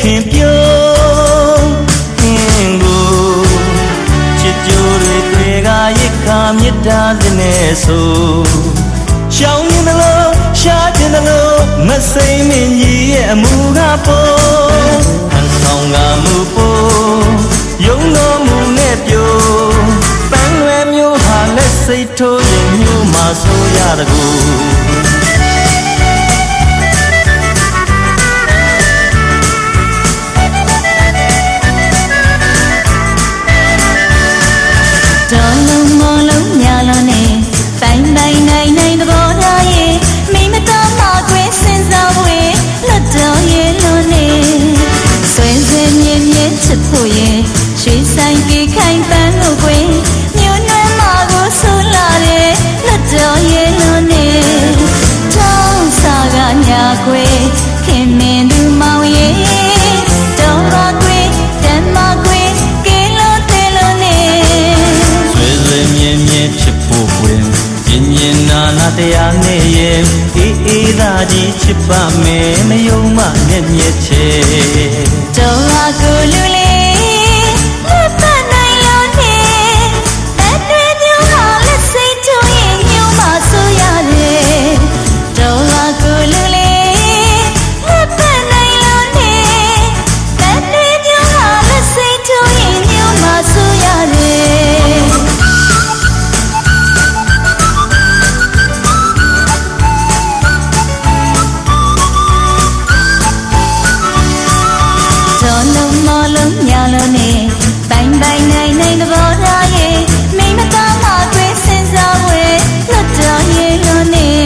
ခင်ပြုံးခင်ကိုချစ်ကြိုးတွေတွေ့ကရစ်ခါမြစ်တာစနဲ့ဆိုရှောင်းရင်တလို့ရှားခြင်းတလို့မစိမ့်မင်းကြီးရဲ့အမူကပုံဟန်ဆောင်ကမူပုံယုံတော်မူနဲ့ပြိုပန်းလွယ်မျိုးဟာလက်စိတ်ထိုးရင်မျိုးမှဆိုရတကူ ကညာကွယ်ခင်မင်းသူမောင်ရဲ့တော်ပါကွယ်တမ်းမကွယ်ကဲလို့တဲလို့နဲ့ဆွေဆွေမြဲမြဲဖြစ်ဖို့ပွင့်ပြင်းရင်နာနာတရားနဲ့ရဲ့အေးအေးသာကြီးချစ်ပါမယ်မယုံမှနဲ့မြဲချေတော်ဟာကို လုံးညာလုံးနဲ့ပိုင်ပိုင်နိုင်နိုင်သဘောထားရဲ့မိမသားမကွယ်စင်စားဝဲလွတ်တော်ရဲ့လုံးနဲ့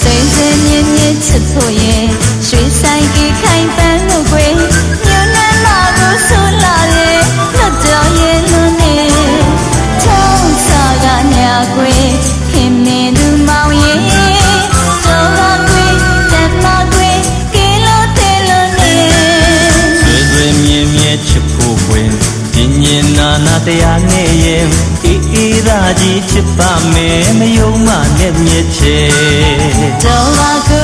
စိတ်စင်မြင်းမြင်းချစ်ဖို့ရဲ့ရွှေဆိုင်ကြီးခိုင်ပန်းလို့ကွယ်မြို့နန်းမကိုဆူလာတဲ့လွတ်တော်ရဲ့လုံးနဲ့ထုံးစားကညာကွယ် နာနာတရားနဲ့ရဲ့အေးအေးသာကြီးချစ်ပါမယ်မယုံမှနဲ့မြဲချေတော်ပါကိုလူ